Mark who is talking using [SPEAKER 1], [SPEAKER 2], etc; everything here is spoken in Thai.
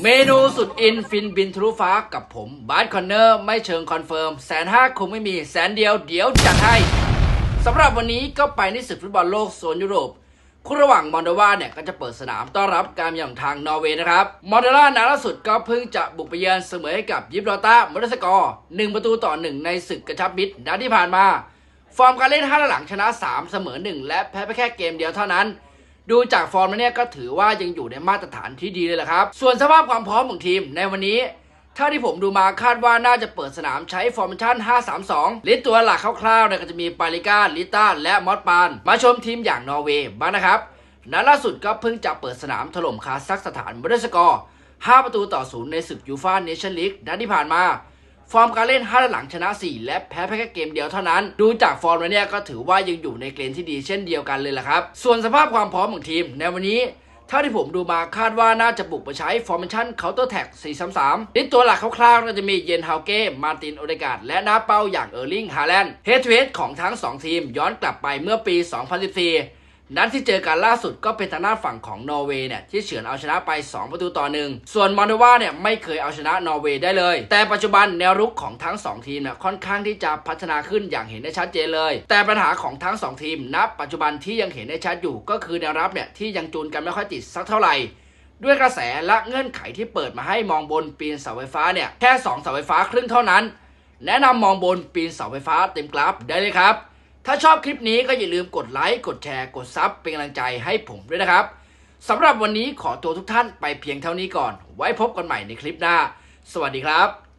[SPEAKER 1] เมนูสุดอินฟินบินทะลุฟ้ากับผมบาร์คอนเนอร์ไม่เชิงคอนเฟิร์มแสนห้าคงไม่มีแสนเดียวเดี๋ยวจัดให้สำหรับวันนี้ก็ไปในศึกฟุตบอลโลกโซนยุโรป คู่ระหว่างมอนโดวาเนี่ยก็จะเปิดสนามต้อนรับการมาเยือนทางนอร์เวย์นะครับ มอนโดวานาล่าสุดก็เพิ่งจะบุกไปเยือนเสมอให้กับยิบรอต้ามอเตอร์สกอร์หนึ่งประตูต่อหนึ่งในศึกกระชับมิตรนัดที่ผ่านมา ฟอร์มการเล่นห้าหลังชนะ 3 เสมอ 1 และแพ้ไปแค่เกมเดียวเท่านั้น ดูจากฟอร์มแล้วเนี่ยก็ถือว่ายังอยู่ในมาตรฐานที่ดีเลยแหละครับ ส่วนสภาพความพร้อมของทีมในวันนี้เท่าที่ผมดูมาคาดว่าน่าจะเปิดสนามใช้ฟอร์มชั่น 5-3-2 ลิตตัวหลักคร่าวๆเนี่ยก็จะมีปาลิก้า ลิต้า และมอสปาน มาชมทีมอย่างนอร์เวย์บ้างนะครับ นัดล่าสุดก็เพิ่งจะเปิดสนามถล่มคาซัคสถานบด้วยสกอร์ 5 ประตูต่อศูนย์ในศึกยูฟ่าเนชั่นลีกนัดที่ผ่านมา ฟอร์มการเล่น 5 หลังชนะ 4 และแพ้เพียงแค่เกมเดียวเท่านั้น ดูจากฟอร์มแล้วเนี่ยก็ถือว่ายังอยู่ในเกณฑ์ที่ดีเช่นเดียวกันเลยแหละครับ ส่วนสภาพความพร้อมของทีม ในวันนี้เท่าที่ผมดูมาคาดว่าน่าจะบุกไปใช้ฟอร์มชั่นเคาน์เตอร์แท็ก4-3-3ลิสต์ตัวหลักคร่าวๆก็จะมีเยนฮาวเก้ มาร์ตินโอเดกาดและหน้าเป้าอย่างเออร์ลิง ฮาแลนด์ เฮดทูเฮดของทั้ง 2 ทีมย้อนกลับไปเมื่อปี 2014 นัดที่เจอกันล่าสุดก็เป็นทางด้านฝั่งของนอร์เวย์เนี่ยที่เฉือนเอาชนะไป 2 ประตูต่อหนึ่งส่วนมอนโดวาเนี่ยไม่เคยเอาชนะนอร์เวย์ได้เลย แต่ปัจจุบันแนวรุกของทั้ง 2 ทีมเนี่ยค่อนข้างที่จะพัฒนาขึ้นอย่างเห็นได้ชัดเจนเลย แต่ปัญหาของทั้ง 2 ทีมณปัจจุบันที่ยังเห็นได้ชัดอยู่ ก็คือแนวรับเนี่ยที่ยังจูนกันไม่ค่อยติดสักเท่าไหร่ด้วยกระแสและเงื่อนไขที่เปิดมาให้มองบนปีนเสาไฟฟ้าเนี่ยแค่2เสาไฟฟ้าครึ่งเท่านั้น แนะนำมองบนปีนเสาไฟฟ้าเต็มกราฟได้เลยครับ ถ้าชอบคลิปนี้ก็อย่าลืมกดไลค์ กดแชร์ กดซับเป็นกำลังใจให้ผมด้วยนะครับสำหรับวันนี้ขอตัวทุกท่านไปเพียงเท่านี้ก่อน ไว้พบกันใหม่ในคลิปหน้า สวัสดีครับ